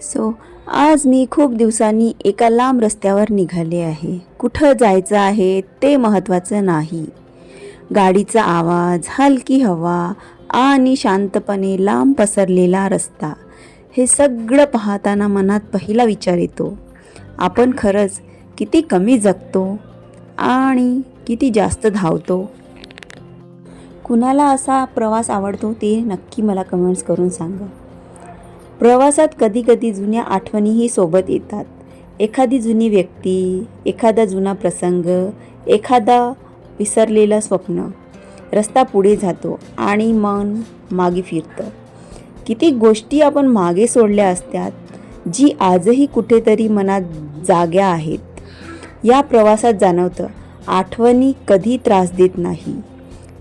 So आज मी खूप दिवसांनी एका लांब रस्त्यावर निघाले आहे. कुठं जायचं आहे ते महत्त्वाचं नाही. गाडीचा आवाज हलकी हवा आणि शांतपणे लांब पसरलेला रस्ता हे सगळं पाहताना मनात पहिला विचार येतो आपण खरंच किती कमी जगतो आणि किती जास्त धावतो? कुणाला असा प्रवास आवडतो ते नक्की मला कमेंट्स करून सांगा. प्रवासात कधीकधी जुन्या आठवणीही सोबत येतात. एखादी जुनी व्यक्ती एखादा जुना प्रसंग एखादा विसरलेलं स्वप्न रस्ता पुढे जातो आणि मन मागे फिरतं. किती गोष्टी आपण मागे सोडल्या असतात जी आजही कुठेतरी मनात जाग्या आहेत. या प्रवासात जाणवतं आठवणी कधी त्रास देत नाही.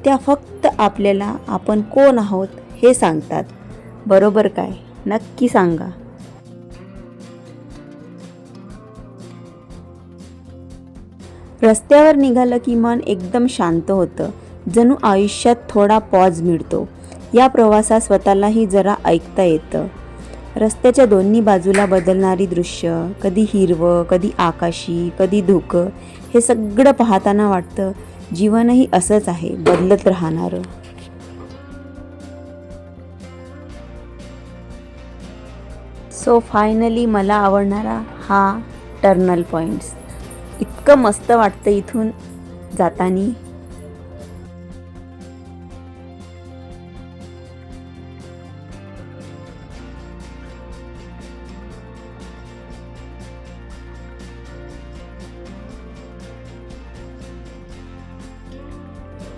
त्या फक्त आपल्याला आपण कोण आहोत हे सांगतात. बरोबर काय? नक्की सांगा. रस्त्यावर निघालं की मन एकदम शांत होतं. जणू आयुष्यात थोडा पॉज मिळतो. या प्रवासात स्वतःलाही जरा ऐकता येतं. रस्त्याच्या दोन्ही बाजूला बदलणारी दृश्य कधी हिरवं कधी आकाशी कधी धुकं हे सगळं पाहताना वाटतं जीवनही असंच आहे बदलत राहणारं. सो फायनली मला आवडणारा हा टर्नल पॉईंट्स इतकं मस्त वाटतं इथून जातानी.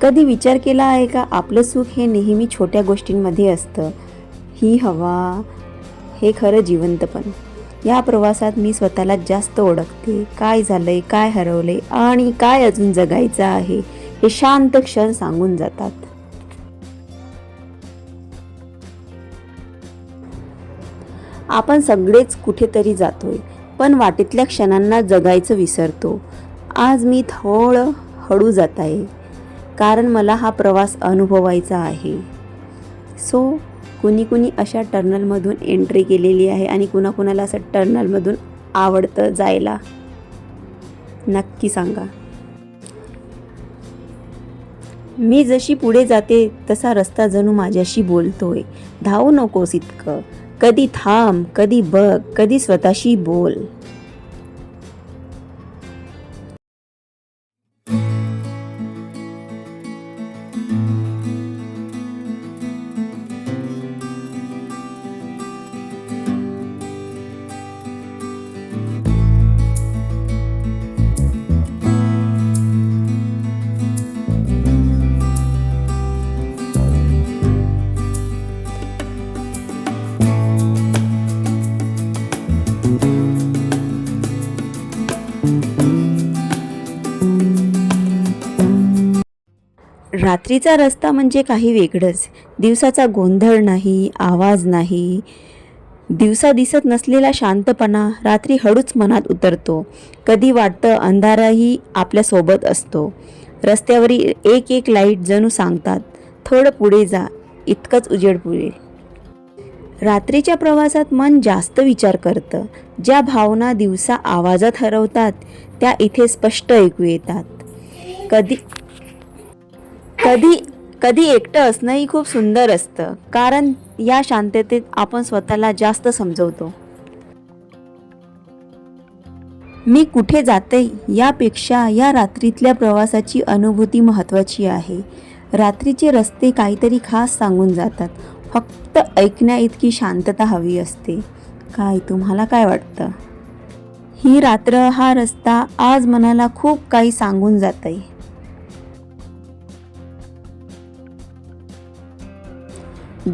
कधी विचार केला आहे का आपलं सुख हे नेहमी छोट्या गोष्टींमध्ये असतं. ही हवा हे खरं जिवंतपण या प्रवासात मी स्वतःला जास्त ओळखते. काय झालंय काय हरवलंय आणि काय अजून जगायचं आहे हे शांत क्षण सांगून जातात. आपण सगळेच कुठेतरी जातोय पण वाटेतल्या क्षणांना जगायचं विसरतो. आज मी थोडं हळू जात आहे कारण मला हा प्रवास अनुभवायचा आहे. सो कुणी कुणी अशा टर्नलमधून एंट्री केलेली आहे आणि कुणाकुणाला असं टर्नलमधून आवडतं जायला? नक्की सांगा. मी जशी पुढे जाते तसा रस्ता जणू माझ्याशी बोलतोय. धावू नकोस इतकं. कधी थांब कधी बघ कधी स्वतःशी बोल. रात्रीचा रस्ता म्हणजे काही वेगळंच. दिवसाचा गोंधळ नाही आवाज नाही. दिवसा दिसत नसलेला शांतपणा रात्री हळूच मनात उतरतो. कधी वाटतं अंधाराही आपल्यासोबत असतो. रस्त्यावरील एक एक लाइट जणू सांगतात थोडं पुढे जा इतकंच उजेड पुरेल. रात्रीच्या प्रवासात मन जास्त विचार करतं. ज्या भावना दिवसा आवाजात हरवतात त्या इथे स्पष्ट ऐकू येतात. कधी कधी कधी एकटं असणंही खूप सुंदर असतं. कारण या शांततेत आपण स्वतःला जास्त समजवतो. मी कुठे जाते यापेक्षा या रात्रीतल्या प्रवासाची अनुभूती महत्त्वाची आहे. रात्रीचे रस्ते काहीतरी खास सांगून जातात. फक्त ऐकण्या इतकी शांतता हवी असते. काय तुम्हाला काय वाटतं? ही रात्र हा रस्ता आज मनाला खूप काही सांगून जात आहे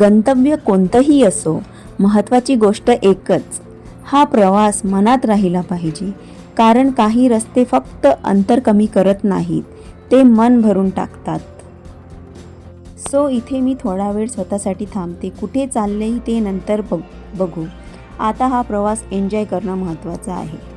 गंतव्य कोणतंही असो महत्त्वाची गोष्ट एकच हा प्रवास मनात राहिला पाहिजे. कारण काही रस्ते फक्त अंतर कमी करत नाहीत ते मन भरून टाकतात. सो इथे मी थोडा वेळ स्वतःसाठी थांबते. कुठे चाललेही ते नंतर बघ बघू. आता हा प्रवास एन्जॉय करणं महत्त्वाचं आहे.